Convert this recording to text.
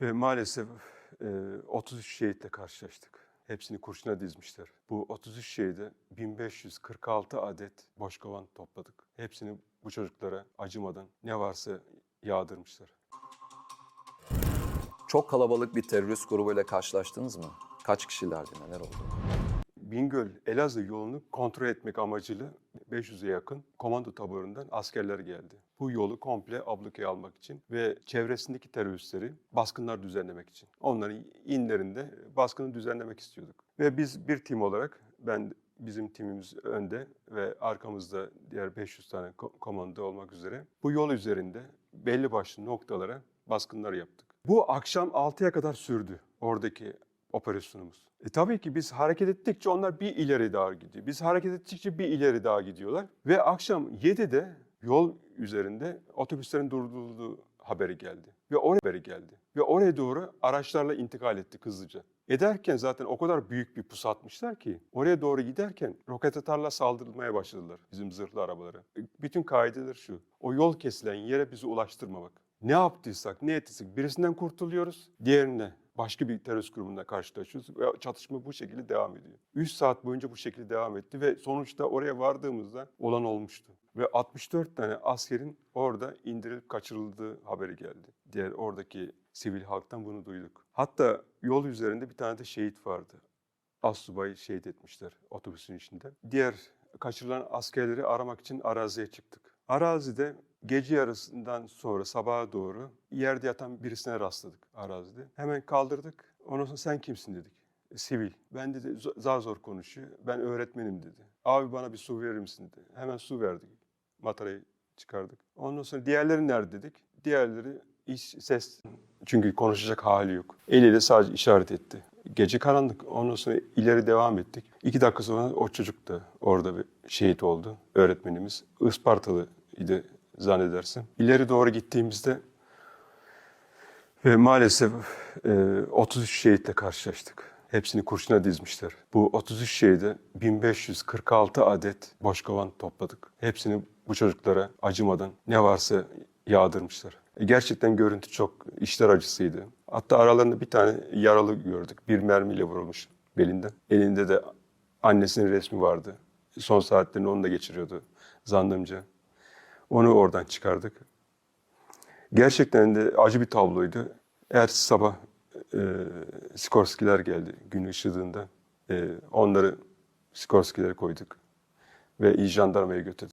Ve maalesef e, 33 şehitle karşılaştık. Hepsini kurşuna dizmişler. Bu 33 şehide 1546 adet boş kovan topladık. Hepsini bu çocuklara acımadan ne varsa yağdırmışlar. Çok kalabalık bir terörist grubuyla karşılaştınız mı? Kaç kişilerdi, neler oldu? Bingöl Elazığ yolunu kontrol etmek amacıyla 500'e yakın komando taburundan askerler geldi. Bu yolu komple ablukaya almak için ve çevresindeki teröristleri baskınlar düzenlemek için. Onların inlerinde baskını düzenlemek istiyorduk. Ve biz bir tim olarak ben bizim timimiz önde ve arkamızda diğer 500 tane ko- komando olmak üzere bu yol üzerinde belli başlı noktalara baskınlar yaptık. Bu akşam 6'ya kadar sürdü oradaki operasyonumuz. E tabii ki biz hareket ettikçe onlar bir ileri daha gidiyor. Biz hareket ettikçe bir ileri daha gidiyorlar. Ve akşam 7'de yol üzerinde otobüslerin durdurulduğu haberi geldi. Ve oraya haberi geldi. Ve oraya doğru araçlarla intikal etti hızlıca. Ederken zaten o kadar büyük bir pus atmışlar ki oraya doğru giderken roket atarla saldırılmaya başladılar bizim zırhlı arabalara. E, Bütün kaideler şu. O yol kesilen yere bizi ulaştırmamak. Ne yaptıysak, ne ettiysek birisinden kurtuluyoruz, diğerine başka bir terörist grubunda karşılaşıyoruz ve çatışma bu şekilde devam ediyor. 3 saat boyunca bu şekilde devam etti ve sonuçta oraya vardığımızda olan olmuştu. Ve 64 tane askerin orada indirilip kaçırıldığı haberi geldi. Diğer oradaki sivil halktan bunu duyduk. Hatta yol üzerinde bir tane de şehit vardı. Astsubay'ı şehit etmişler otobüsün içinde. Diğer kaçırılan askerleri aramak için araziye çıktık. Arazide gece yarısından sonra sabaha doğru yerde yatan birisine rastladık arazide. Hemen kaldırdık. Ondan sonra sen kimsin dedik. "E, Sivil. Ben dedi "zo- zar zor konuşuyor. Ben öğretmenim dedi. Abi bana bir su verir misin dedi. Hemen su verdik. Matarayı çıkardık. Ondan sonra diğerleri nerede dedik. Diğerleri iş, ses. Çünkü konuşacak hali yok. Eliyle sadece işaret etti. Gece karanlık. Ondan sonra ileri devam ettik. İki dakika sonra o çocuk da orada bir şehit oldu. Öğretmenimiz. Ispartalıydı zannedersin. İleri doğru gittiğimizde ve maalesef e, 33 şehitle karşılaştık. Hepsini kurşuna dizmişler. Bu 33 şehide 1546 adet boş kovan topladık. Hepsini bu çocuklara acımadan ne varsa yağdırmışlar. E, gerçekten görüntü çok işler acısıydı. Hatta aralarında bir tane yaralı gördük. Bir mermiyle vurulmuş belinden. Elinde de annesinin resmi vardı. Son saatlerini onunla geçiriyordu zannımca. Onu oradan çıkardık. Gerçekten de acı bir tabloydu. Ertesi sabah e, Skorskiler geldi gün ışığında. E, onları Skorskilere koyduk ve iyi jandarmaya götürdük.